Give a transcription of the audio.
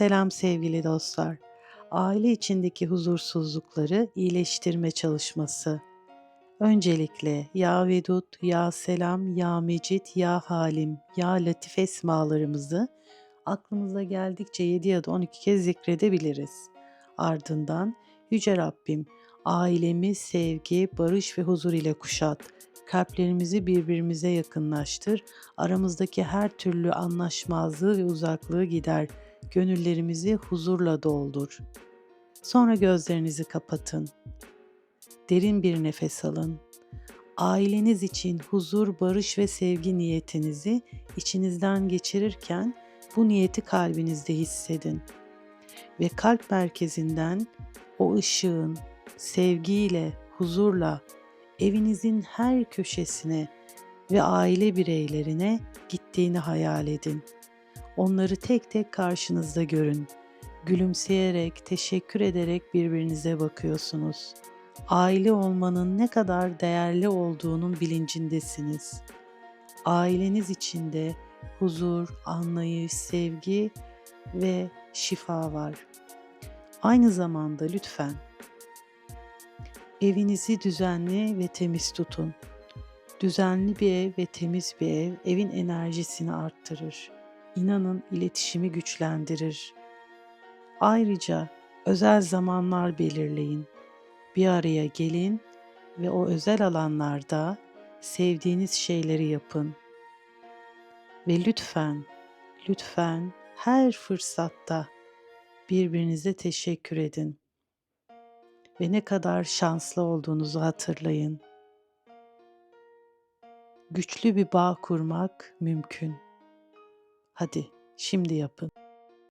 Selam sevgili dostlar. Aile içindeki huzursuzlukları iyileştirme çalışması. Öncelikle Ya Vedud, Ya Selam, Ya Mecid, Ya Halim, Ya Latif esmalarımızı aklımıza geldikçe 7 ya da 12 kez zikredebiliriz. Ardından Yüce Rabbim ailemi sevgi, barış ve huzur ile kuşat. Kalplerimizi birbirimize yakınlaştır. Aramızdaki her türlü anlaşmazlığı ve uzaklığı gider. Gönüllerimizi huzurla doldur. Sonra gözlerinizi kapatın. Derin bir nefes alın. Aileniz için huzur, barış ve sevgi niyetinizi içinizden geçirirken bu niyeti kalbinizde hissedin. Ve kalp merkezinden o ışığın sevgiyle, huzurla evinizin her köşesine ve aile bireylerine gittiğini hayal edin. Onları tek tek karşınızda görün. Gülümseyerek, teşekkür ederek birbirinize bakıyorsunuz. Aile olmanın ne kadar değerli olduğunun bilincindesiniz. Aileniz içinde huzur, anlayış, sevgi ve şifa var. Aynı zamanda lütfen evinizi düzenli ve temiz tutun. Düzenli bir ev ve temiz bir ev evin enerjisini arttırır. İnanın iletişimi güçlendirir. Ayrıca özel zamanlar belirleyin. Bir araya gelin ve o özel alanlarda sevdiğiniz şeyleri yapın. Ve lütfen, lütfen her fırsatta birbirinize teşekkür edin. Ve ne kadar şanslı olduğunuzu hatırlayın. Güçlü bir bağ kurmak mümkün. Hadi şimdi yapın.